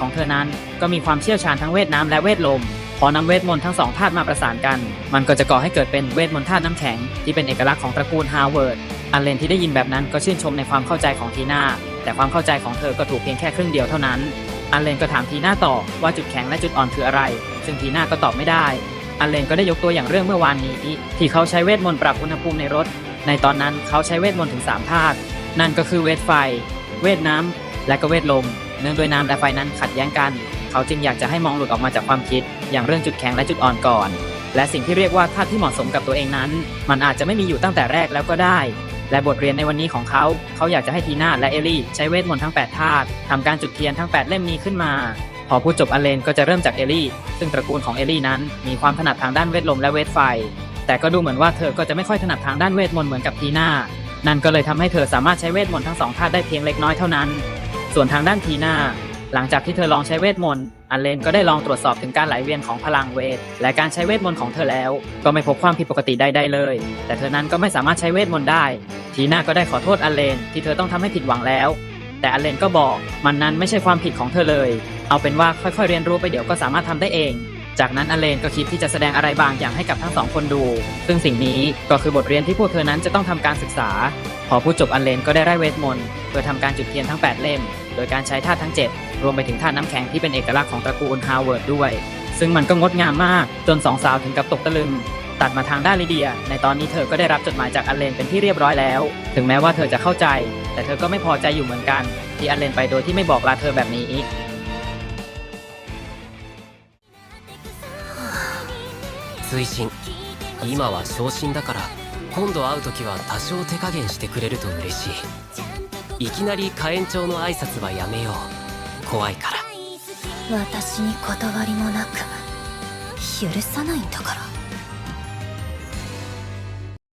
ของเธอนั้นก็มีความเชี่ยวชาญทั้งเวทน้ำและเวทลม พอนำเวทมนต์ทั้งสองธาตุมาประสานกัน มันก็จะก่อให้เกิดเป็นเวทมนต์ธาตุน้ำแข็งที่เป็นเอกลักษณ์ของตระกูลฮาวเวิร์ด อันเลนที่ได้ยินแบบนั้นก็ชื่นชมในความเข้าใจของทีน่า แต่ความเข้าใจของเธอก็ถูกเพียงแค่ครึ่งเดียวเท่านั้น อันเลนก็ถามทีน่าต่อว่าจุดแข็งและจุดอ่อนคืออะไร ซึ่งทีน่าก็ตอบไม่ได้ อันเลนก็ได้ยกตัวอย่างเรื่องเมื่อวานนี้ ที่เขาใช้เวทมนต์ปรับอุณหภูมิในรถ ในตอนนั้นเขาใช้เวทมนต์ถึงสามธาตุ นั่นก็คือเวทไฟ เวทน้ำและก็เวทลม เนื่องด้วยน้ำและไฟนั้นขัดแย้งกัน เขาจึงอยากจะให้มองหลุดออกมาจากความคิด อย่างเรื่องจุดแข็งและจุดอ่อนก่อน และสิ่งที่เรียกว่าธาตุที่เหมาะสมกับตัวเองนั้น มันอาจจะไม่มีอยู่ตั้งแต่แรกแล้วก็ได้ และบทเรียนในวันนี้ของเขา เขาอยากจะให้ทีน่าและเอลลี่ใช้เวทมนต์ทั้ง8ธาตุทำการจุดเทียนทั้ง 8 เล่มนี้ขึ้นมาพอพูดจบอเลนก็จะเริ่มจากเอลลี่ ซึ่งตระกูลของเอลลี่นั้น มีความถนัดทางด้านเวทลมและเวทไฟ แต่ก็ดูเหมือนว่าเธอก็จะไม่ค่อยถนัดทางด้านเวทมนต์เหมือนกับทีน่า นั่นก็เลยทำให้เธอสามารถใช้เวทมนต์ทั้งสองธาตุได้เพียงเล็กน้อยเท่านั้น ส่วนทางด้านทีน่าหลังจากที่เธอลองใช้เวทมนต์อันเลนก็ได้ลองตรวจสอบถึงการไหลเวียนของพลังเวท และการใช้เวทมนต์ของเธอแล้ว ก็ไม่พบความผิดปกติใดๆเลย แต่เธอนั้นก็ไม่สามารถใช้เวทมนต์ได้ ทีน่าก็ได้ขอโทษอันเลนที่เธอต้องทำให้ผิดหวังแล้ว แต่อันเลนก็บอกมันนั้นไม่ใช่ความผิดของเธอเลย เอาเป็นว่าค่อยๆเรียนรู้ไปเดี๋ยวก็สามารถทำได้เอง จากนั้นอเลนก็คิดที่จะแสดงอะไรบางอย่างให้กับทั้งสองคนดู ซึ่งสิ่งนี้ก็คือบทเรียนที่พวกเธอนั้นจะต้องทำการศึกษา พอพูดจบอเลนก็ได้ไร้เวทมนต์ เพื่อทำการจุดเทียนทั้ง 8 เล่ม โดยการใช้ธาตุทั้ง 7 รวมไปถึงธาตุน้ำแข็งที่เป็นเอกลักษณ์ของตระกูลฮาวเวิร์ดด้วย ซึ่งมันก็งดงามมาก จนสองสาวถึงกับตกตะลึง ตัดมาทางด้านลิเดีย ในตอนนี้เธอก็ได้รับจดหมายจากอันเลนเป็นที่เรียบร้อยแล้ว ถึงแม้ว่าเธอจะเข้าใจ แต่เธอก็ไม่พอใจอยู่เหมือนกัน ที่อันเลนไปโดยที่ไม่บอกลาเธอแบบนี้ 追伸今は昇進だから今度会う時は多少手加減してくれると嬉しい いきなり火炎長の挨拶はやめよう。怖いから。私に断りもなく許さないんだから。